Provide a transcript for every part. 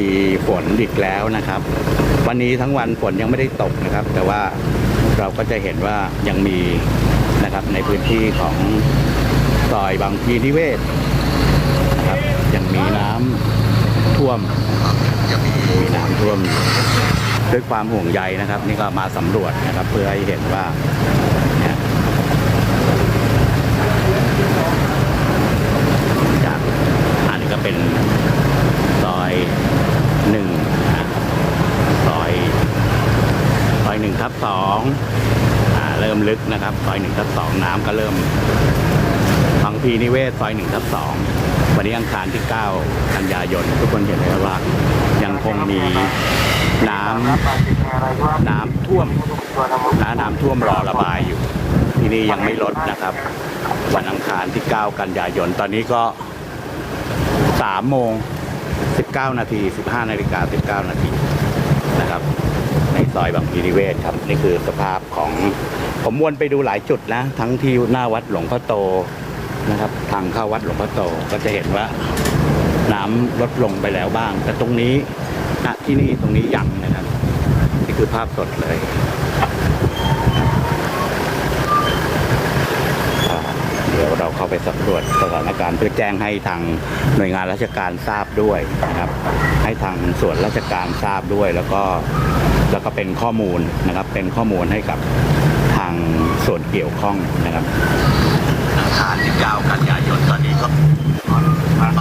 มีฝนอีกแล้วนะครับ วันนี้ทั้งวันฝนยังไม่ได้ตกนะครับ แต่ว่าเราก็จะเห็นว่ายังมีนะครับในพื้นที่ของซอยบางพีนิเวศนะครับยังมีน้ำท่วมมีน้ำท่วมด้วยความห่วงใยนะครับ นี่ก็มาสำรวจนะครับ เพื่อให้เห็นว่าเนี่ยจากอันนี้ก็เป็น ทับสองเริ่มลึกนะครับ ซอยหนึ่งทับสองน้ำก็เริ่มพังพีนิเวศซอยหนึ่งทับสองวันนี้อังคารที่เก้ากันยายน ทุกคนเห็นไหมว่ายังคงมีน้ำน้ำท่วมน้ำน้ำท่วมรอระบายอยู่ ที่นี่ยังไม่ลดนะครับ วันอังคารที่เก้ากันยายน ตอนนี้ก็สามโมงสิบเก้านาทีสิบห้านาฬิกาสิบเก้านาที ซอยบางพีนิเวศครับนี่คือสภาพของผมวนไปดูหลายจุดนะ ทั้งที่หน้าวัดหลวงพ่อโตนะครับ ทางเข้าวัดหลวงพ่อโตก็จะเห็นว่าน้ำลดลงไปแล้วบ้าง แต่ตรงนี้ณที่นี่ตรงนี้ยังนะครับนี่คือภาพสดเลยเดี๋ยวเราเข้าไปสำรวจสถานการณ์เพื่อแจ้งให้ทางหน่วยงานราชการทราบด้วยนะครับ ให้ทางส่วนราชการทราบด้วย แล้วก็ แล้วก็เป็นข้อมูลนะครับเป็นข้อมูลให้กับทางส่วนเกี่ยวข้องนะครับอังคารที่9กันยายนตอนนี้ก็ครับ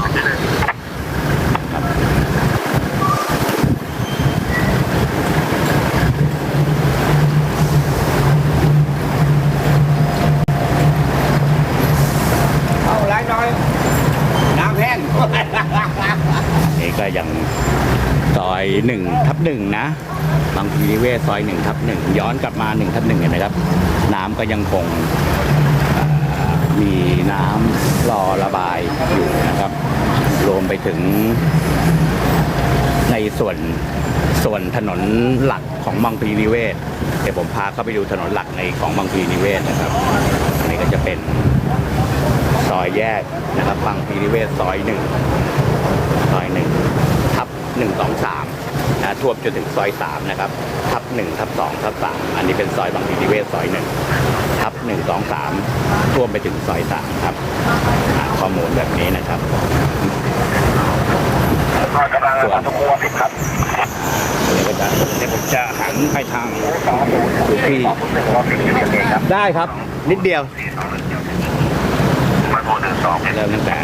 เอาไรน้อย น้ำแห้ง นี่ก็ยังซ อยหนึ่งทับหนึ่งนะบางพลีนิเวศซอยหนึ่งทับหนึ่งย้อนกลับมาหนึ่งทับหนึ่งเห็นไหมครับ น้ำก็ยังคงมีน้ำรอระบายอยู่นะครับ รวมไปถึงในส่วนส่วนถนนหลักของบางพลีนิเวศเดี๋ยวผมพาเข้าไปดูถนนหลักในของบางพลีนิเวศนะครับอันนี้ก็จะเป็นซอยแยกนะครับบางพลีนิเวศซอยหนึ่งซอยหนึ่ง ทับหนึ่งสองสามนะท่วมจนถึงซอยสามนะครับ ทับหนึ่งทับสองทับสามอันนี้เป็นซอยบางพลีนิเวศซอยหนึ่งทับหนึ่งสองสามท่วมไปถึงซอยสามครับอ่าข้อมูลแบบนี้นะครับส่วนเดี๋ยวก็จะเดี๋ยวผมจะหันไปทางพื้นที่ได้ครับ นิดเดียวเริ่มตั้งแต่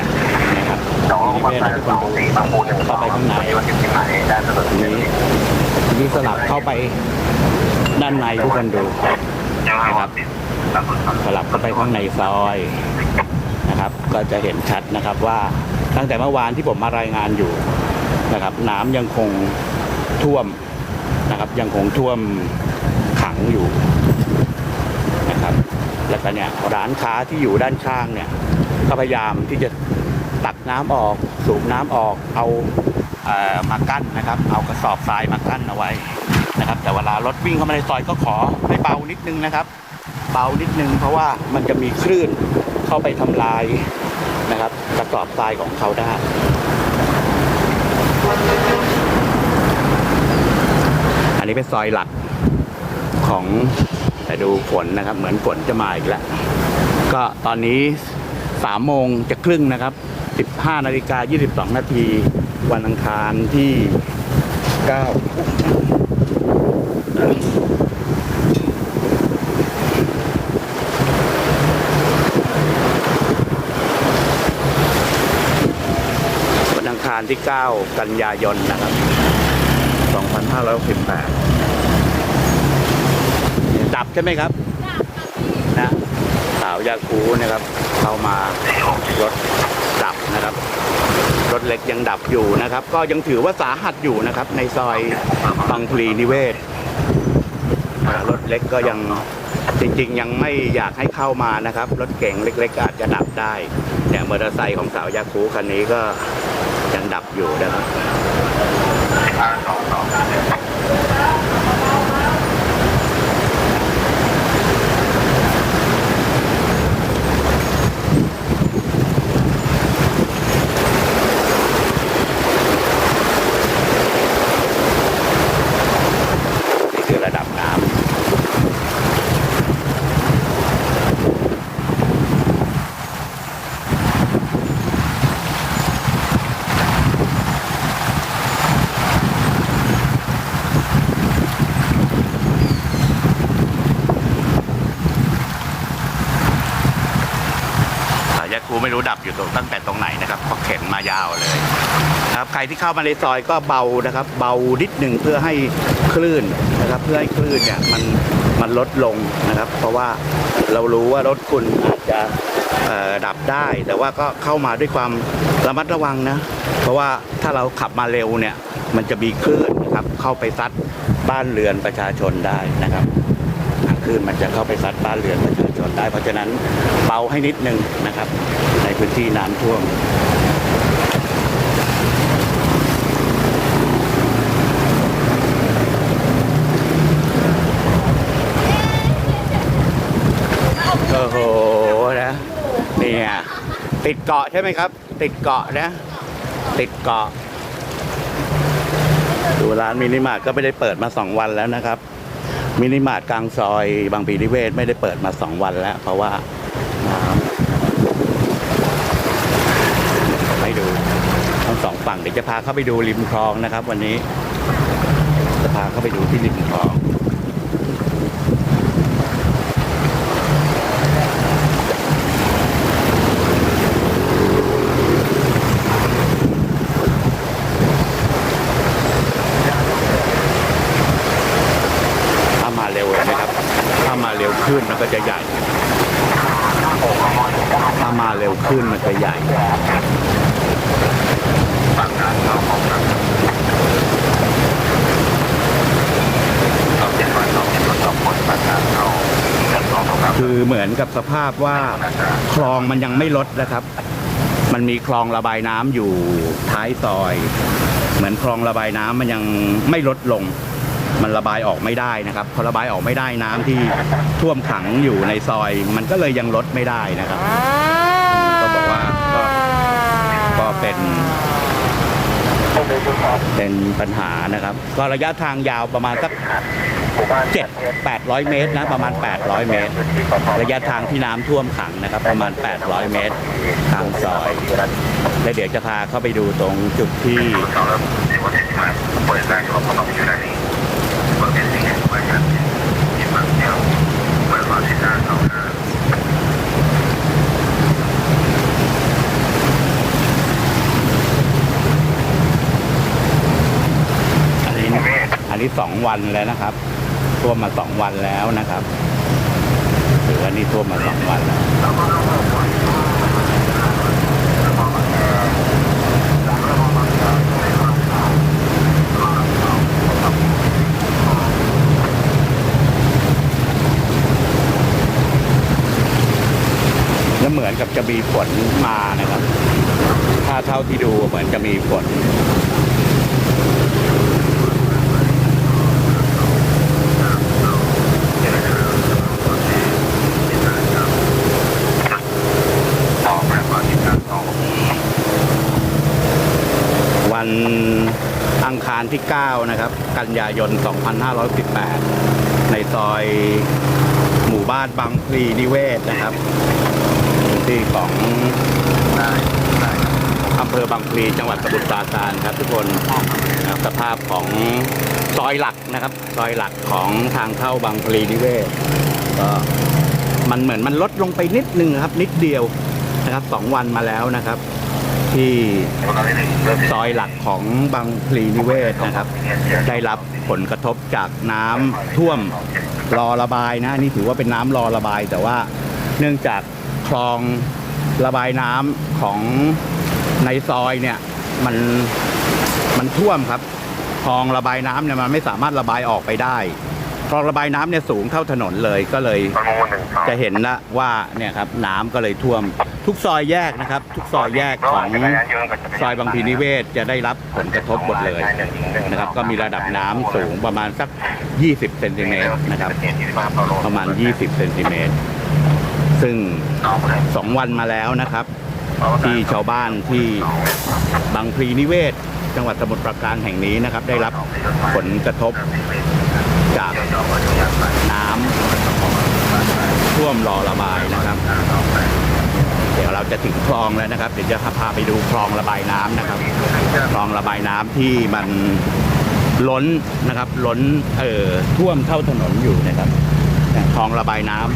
นะครับนิเวศทุกคนดูเข้าไปข้างในทีนี้ทีนี้สลับเข้าไปด้านในทุกคนดูนะครับสลับเข้าไปข้างในซอยนะครับ ก็จะเห็นชัดนะครับว่าตั้งแต่เมื่อวานที่ผมมารายงานอยู่นะครับ น้ำยังคงท่วมนะครับ ยังคงท่วมขังอยู่นะครับ แล้วก็เนี่ยร้านค้าที่อยู่ด้านข้างเนี่ยก็พยายามที่จะ ตักน้ำออกสูบน้ำออกเอาเอ่อมากั้นนะครับ เอากระสอบทรายมากั้นเอาไว้นะครับ แต่เวลารถวิ่งเข้ามาในซอยก็ขอให้เบานิดนึงนะครับ เบานิดนึงเพราะว่ามันจะมีคลื่นเข้าไปทำลายนะครับกระสอบทรายของเขาได้อันนี้เป็นซอยหลักของแต่ดูฝนนะครับ เหมือนฝนจะมาอีกแล้ว ก็ตอนนี้สามโมงจะครึ่งนะครับ 15นาฬิกา22 นาที วันอังคารที่ 9 วันอังคารที่ 9 กันยายนนะครับ 2568 ดับใช่ไหมครับ นะสายาคูนะครับเข้ามารถดับนะครับ รถเล็กยังดับอยู่นะครับ ก็ยังถือว่าสาหัสอยู่นะครับ ในซอยบางพลีนิเวศ รถเล็กก็ยังจริงๆ ยังไม่อยากให้เข้ามานะครับ รถเก่งเล็กๆก็อาจจะดับได้เนี่ยมอเตอร์ไซค์ของสาวยาคูคันนี้ก็ยังดับอยู่นะครับ ระดับน้ำ ข็มมายาวเลยครับใครที่เข้ามาในซอยก็เบานะครับ เบานิดหนึ่งเพื่อให้คลื่นนะครับ เพื่อให้คลื่นเนี่ยมันมันลดลงนะครับ เพราะว่าเรารู้ว่ารถคุณอาจจะดับได้ แต่ว่าก็เข้ามาด้วยความระมัดระวังนะ เพราะว่าถ้าเราขับมาเร็วเนี่ย มันจะมีคลื่นนะครับ เข้าไปซัดบ้านเรือนประชาชนได้นะครับคลื่นมันจะเข้าไปซัดบ้านเรือนประชาชนได้ เพราะฉะนั้นเบาให้นิดนึงนะครับ ในพื้นที่น้ำท่วม โอ้โหนะนี่ไง ติดเกาะใช่ไหมครับ ติดเกาะนะ ติดเกาะ ดูร้านมินิมาร์ทก็ไม่ได้เปิดมาสองวันแล้วนะครับ มินิมาร์ทกลางซอย บางปีนิเวศไม่ได้เปิดมาสองวันแล้ว เพราะว่าน้ำให้ดูทั้งสองฝั่งเดี๋ยวจะพาเข้าไปดูริมคลองนะครับ วันนี้จะพาเข้าไปดูที่ริมคลอง ถ้ามาเร็วเลยนะครับ ถ้ามาเร็วขึ้นมันก็ จะใหญ่ ถ้ามาเร็วขึ้นมันจะใหญ่คือเหมือนกับสภาพว่าคลองมันยังไม่ลดนะครับ มันมีคลองระบายน้ำอยู่ท้ายซอย เหมือนคลองระบายน้ำมันยังไม่ลดลง มันระบายออกไม่ได้นะครับพอระบายออกไม่ได้น้ำที่ท่วมขังอยู่ในซอย มันก็เลยยังลดไม่ได้นะครับก็บอกว่าก็ก็เป็น เป็นปัญหานะครับ ก็ระยะทางยาวประมาณสักเจ็ดแปดร้อยเมตรนะประมาณ 800 เมตร ระยะทางที่น้ำท่วมขังนะครับ ประมาณ 800 เมตร ทางซอย และเดี๋ยวจะพาเข้าไปดูตรงจุดที่ 2 วันแล้วนะครับท่วมมาสองวันแล้วนะครับหรือว่านี่ท่วมมาสองวันแล้วแล้วเหมือนกับจะมีฝนมานะครับ ถ้าเท่าที่ดูเหมือนจะมีฝน วันอังคารที่ 9 นะครับ กันยายน 2518 ในซอยหมู่บ้านบางพลีนิเวศนะครับที่ของอำเภอบางพลีจังหวัดสมุทรปราการครับทุกคนสภาพของซอยหลักนะครับซอยหลักของทางเข้าบางพลีนิเวศก็มันเหมือนมันลดลงไปนิดนึงครับ นิดเดียวนะครับสองวันมาแล้วนะครับ ที่ซอยหลักของบางพลีนิเวศนะครับ ได้รับผลกระทบจากน้ำท่วมรอระบายนะนี่ถือว่าเป็นน้ำรอระบาย แต่ว่าเนื่องจากคลองระบายน้ำของในซอยเนี่ยมันมันท่วมครับคลองระบายน้ำเนี่ยมันไม่สามารถระบายออกไปได้คลองระบายน้ำเนี่ยสูงเท่าถนนเลยก็เลยจะเห็นนะว่าเนี่ยครับน้ำก็เลยท่วม ทุกซอยแยกนะครับ ทุกซอยแยกของซอยบางพลีนิเวศจะได้รับผลกระทบหมดเลยนะครับ ก็มีระดับน้ำสูงประมาณสัก 20เซนติเมตรนะครับ ประมาณ 20เซนติเมตรซึ่ง2วันมาแล้วนะครับ ที่ชาวบ้านที่บางพลีนิเวศ จังหวัดสมุทรปราการแห่งนี้นะครับ ได้รับผลกระทบจากน้ำท่วมรอระบายนะครับ เราจะถึงคลองแล้วนะครับ เดี๋ยวจะพาไปดูคลองระบายน้ำนะครับ คลองระบายน้ำที่มันล้นนะครับ ล้นเอ่อท่วมเท่าถนนอยู่นะครับคลองระบายน้ำ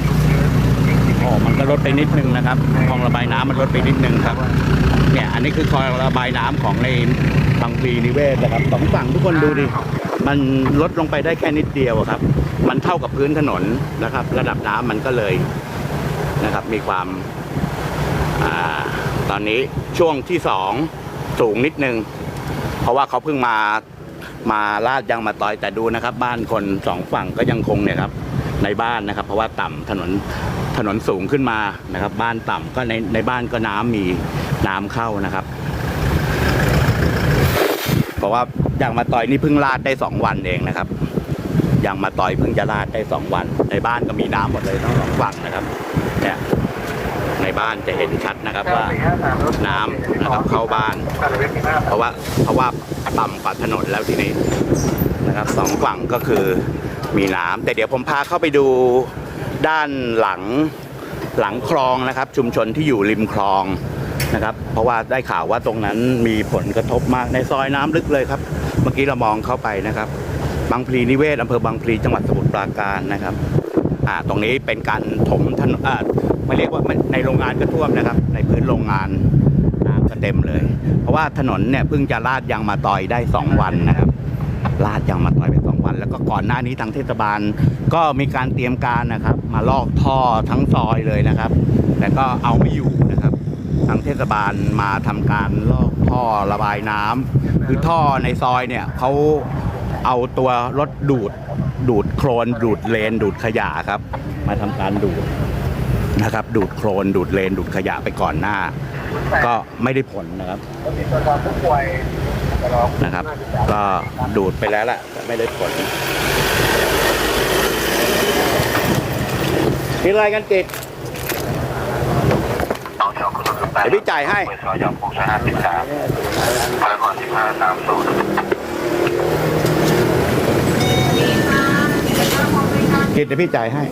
อ้มันก็ลดไปนิดนึงนะครับคลองระบายน้ำมันลดไปนิดนึงครับเนี่ยอันนี้คือคลองระบายน้ำของในบางพลีนิเวศนะครับสองฝั่งทุกคนดูดิมันลดลงไปได้แค่นิดเดียวครับ มันเท่ากับพื้นถนนนะครับ ระดับน้ำมันก็เลยนะครับ มีความ อตอนนี้ช่วงที่สองสูงนิดนึง เพราะว่าเขาเพิ่งมามาลาดยางมาต่อยแต่ดูนะครับ บ้านคนสองฝั่งก็ยังคงเนี่ยครับ ในบ้านนะครับ เพราะว่าต่ำถนนถนนสูงขึ้นมานะครับ บ้านต่ำก็ในในบ้านก็น้ำมีน้ำเข้านะครับเพราะว่ายางมาต่อยนี่เพิ่งลาดได้สองวันเองนะครับยางมาต่อยเพิ่งจะลาดได้สองวัน ในบ้านก็มีน้ำหมดเลยทั้งสองฝั่งนะครับเนี่ย ในบ้านจะเห็นชัดนะครับว่าน้ำนะครับเข้าบ้าน เพราะว่าเพราะว่าต่ำกว่าถนนแล้วทีนี้นะครับสองฝั่งก็คือมีน้ำแต่เดี๋ยวผมพาเข้าไปดูด้านหลังหลังคลองนะครับ ชุมชนที่อยู่ริมคลองนะครับ เพราะว่าได้ข่าวว่าตรงนั้นมีผลกระทบมากในซอยน้ำลึกเลยครับ เมื่อกี้เรามองเข้าไปนะครับบางพลีนิเวศอำเภอบางพลีจังหวัดสมุทรปราการนะครับอ่าตรงนี้เป็นการถมถนนอ่า ไม่เรียกว่าไม่ในโรงงานก็ท่วมนะครับ ในพื้นโรงงานน้ำก็เต็มเลย เพราะว่าถนนเนี่ยเพิ่งจะลาดยางมาต่อยได้ 2 วันนะครับลาดยางมาต่อยไปสองวัน แล้วก็ก่อนหน้านี้ทางเทศบาล ก็มีการเตรียมการนะครับ มาลอกท่อทั้งซอยเลยนะครับ แต่ก็เอาไม่อยู่นะครับ ทางเทศบาลมาทำการลอกท่อระบายน้ำคือท่อในซอยเนี่ยเขาเอาตัวรถดูดดูดโครนดูดเลนดูดขยะครับ มาทำการดูด นะครับ ดูดโครนดูดเลน ดูดขยะไปก่อนหน้า ก็ไม่ได้ผลนะครับนะครับ ก็ดูดไปแล้วแหละแต่ไม่ได้ผลมีอะไรกันติดเดี๋ยวพี่จ่ายให้ซอยยอมพงษ์ห้าสิบสามพารากอนสิบห้าสามศูนย์กิดเดี๋ยวพี่จ่ายให้